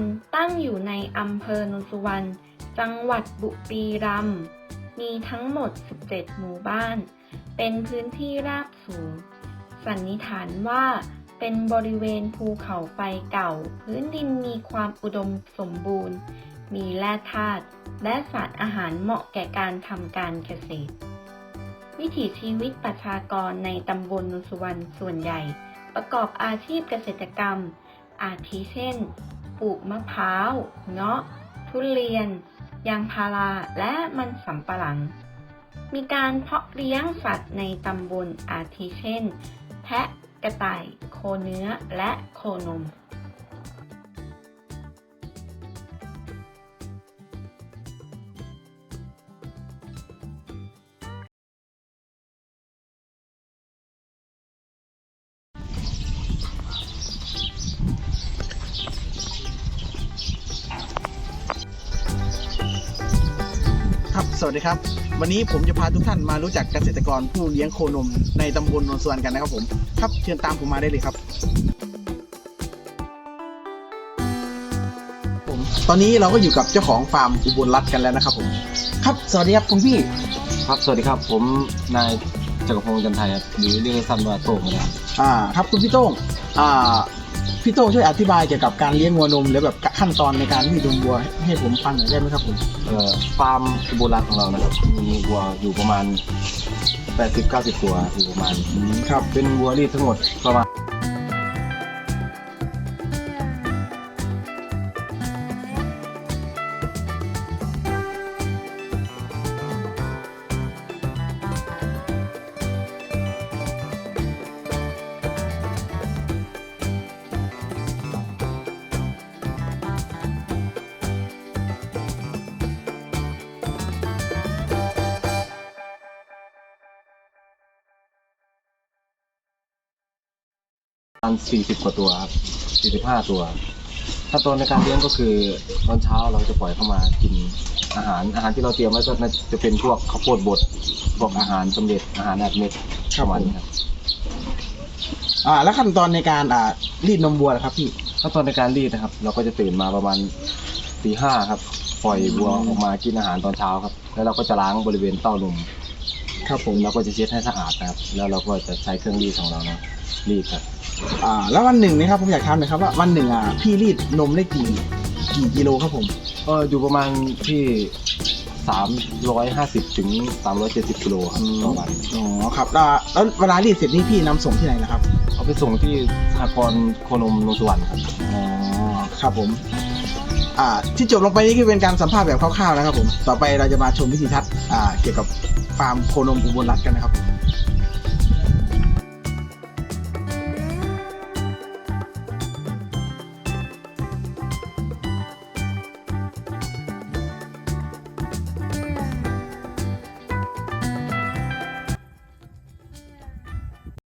อโนนสุวรรณ จังหวัดบุรีรัมย์ มีทั้งหมด 17 หมู่บ้าน เป็นพื้นที่ราบสูง สันนิษฐานว่าเป็นบริเวณภูเขาไฟเก่า พื้นดินมีความอุดมสมบูรณ์ มีแร่ธาตุและสารอาหารเหมาะแก่การทำการเกษตร วิถีชีวิตประชากรในตำบลโนนสุวรรณส่วนใหญ่ ประกอบอาชีพเกษตรกรรม อาทิเช่น ปลูกมะพร้าว เงาะ ทุเรียน ยางพารา และมันสำปะหลัง มีการเพาะเลี้ยงสัตว์ในตำบลอาทิเช่น แพะ กระต่าย โคเนื้อ และโคนม สวัสดีครับ วันนี้ผมจะพาทุกท่านมารู้จักเกษตรกรผู้เลี้ยงโคนมในตำบลโนนสวนกันนะครับผม ครับเชิญตามผมมาได้เลยครับ ผมตอนนี้เราก็อยู่กับเจ้าของฟาร์มอุบลรัตน์กันแล้วนะครับผม ครับสวัสดีครับคุณพี่ครับสวัสดีครับ ผมนายจักรพงศ์จันไทยครับหรือเรียกสั้นๆว่าโต้งนะครับอ่าครับคุณพี่โต้งอ่า พี่โต้งช่วยอธิบายเกี่ยวกับการเลี้ยงวัวนมหรือแบบขั้นตอนในการที่นมวัว ให้ผมฟังหน่อยได้ไหมครับผมเอ่อฟาร์มอุบลรัตน์ของเรานะครับมีวัวอยู่ประมาณ 80-90 ตัวอยู่ประมาณ ครับ เป็นวัวรีดทั้งหมดประมาณ ณ 40 กว่าตัวครับ45 ตัว ถ้าตอนในการเลี้ยงก็คือตอนเช้าเราจะปล่อยเข้ามากินอาหารอาหารที่เราเตรียมไว้ก็น่าจะเป็นพวกข้าวโพดบดพวกอาหารสำเร็จอาหารอัดเม็ดครัปบระมาณนี้ครับ อ่า แล้วขั้นตอนในการอ่ารีดนมวัวนะครับพี่ขั้นตอนในการรีดนะครับ เราก็จะตื่นมาประมาณตีห้าครับ ปล่อยวัวออกมากินอาหารตอนเช้าครับ แล้วเราก็จะล้างบริเวณเต้านมครับผมเราก็จะเช็ดให้สะอาดนะครับ แล้วเราก็จะใช้เครื่องรีดของเรานะรีดครับ อ่าแล้ววันหนึ่งนะครับผมอยากถามหน่อยครับว่าวันหนึ่งอะพี่รีดนมได้กี่กี่กิโลครับผมก็อยู่ประมาณที่สามร้อยห้าสิบถึงสามร้อยเจ็ดสิบกิโลครับต่อวันอ๋อครับแล้วแล้วเวลารีดเสร็จนี่พี่นำส่งที่ไหนนะครับเอาไปส่งที่สหกรณ์โคนมโนนสุวรรณครับอ๋อครับผม อ่า ที่จบลงไปนี่คือเป็นการสัมภาษณ์แบบคร่าวๆนะครับผมต่อไปเราจะมาชมวิธีทัศน์อ่าเกี่ยวกับฟาร์มโคนมอุบลรัตน์กันนะครับ